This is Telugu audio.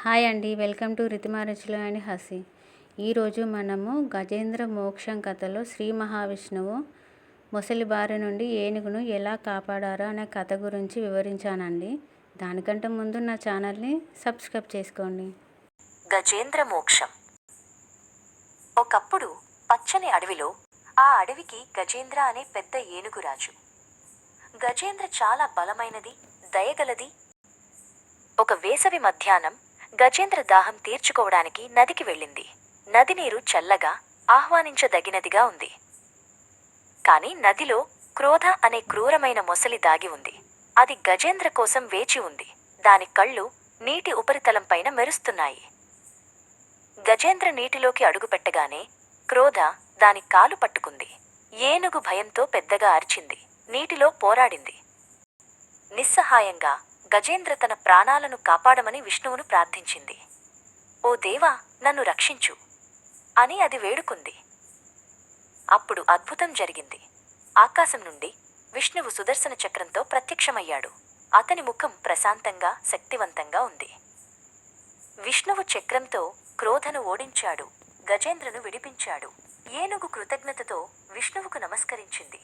హాయ్ అండి. వెల్కమ్ టు రితిమారచులు అండ్ హసి. ఈరోజు మనము గజేంద్ర మోక్షం కథలో శ్రీ మహావిష్ణువు ముసలి బారి నుండి ఏనుగును ఎలా కాపాడారో అనే కథ గురించి వివరించానండి. దానికంటే ముందు నా ఛానల్ని సబ్స్క్రైబ్ చేసుకోండి. గజేంద్ర మోక్షం. ఒకప్పుడు పచ్చని అడవిలో ఆ అడవికి గజేంద్ర అనే పెద్ద ఏనుగు రాజు. గజేంద్ర చాలా బలమైనది దయగలది. ఒక వేసవి మధ్యాహ్నం గజేంద్ర దాహం తీర్చుకోవడానికి నదికి వెళ్ళింది. నది నీరు చల్లగా ఆహ్వానించదగినదిగా ఉంది. కాని నదిలో క్రోధ అనే క్రూరమైన మొసలి దాగి ఉంది. అది గజేంద్ర కోసం వేచి ఉంది. దాని కళ్ళు నీటి ఉపరితలంపైన మెరుస్తున్నాయి. గజేంద్ర నీటిలోకి అడుగుపెట్టగానే క్రోధ దాని కాలు పట్టుకుంది. ఏనుగు భయంతో పెద్దగా అరిచింది. నీటిలో పోరాడింది. నిస్సహాయంగా గజేంద్ర తన ప్రాణాలను కాపాడమని విష్ణువును ప్రార్థించింది. ఓ దేవా నన్ను రక్షించు అని అది వేడుకుంది. అప్పుడు అద్భుతం జరిగింది. ఆకాశం నుండి విష్ణువు సుదర్శన చక్రంతో ప్రత్యక్షమయ్యాడు. అతని ముఖం ప్రశాంతంగా శక్తివంతంగా ఉంది. విష్ణువు చక్రంతో క్రోధను ఓడించాడు. గజేంద్రను విడిపించాడు. ఏనుగు కృతజ్ఞతతో విష్ణువుకు నమస్కరించింది.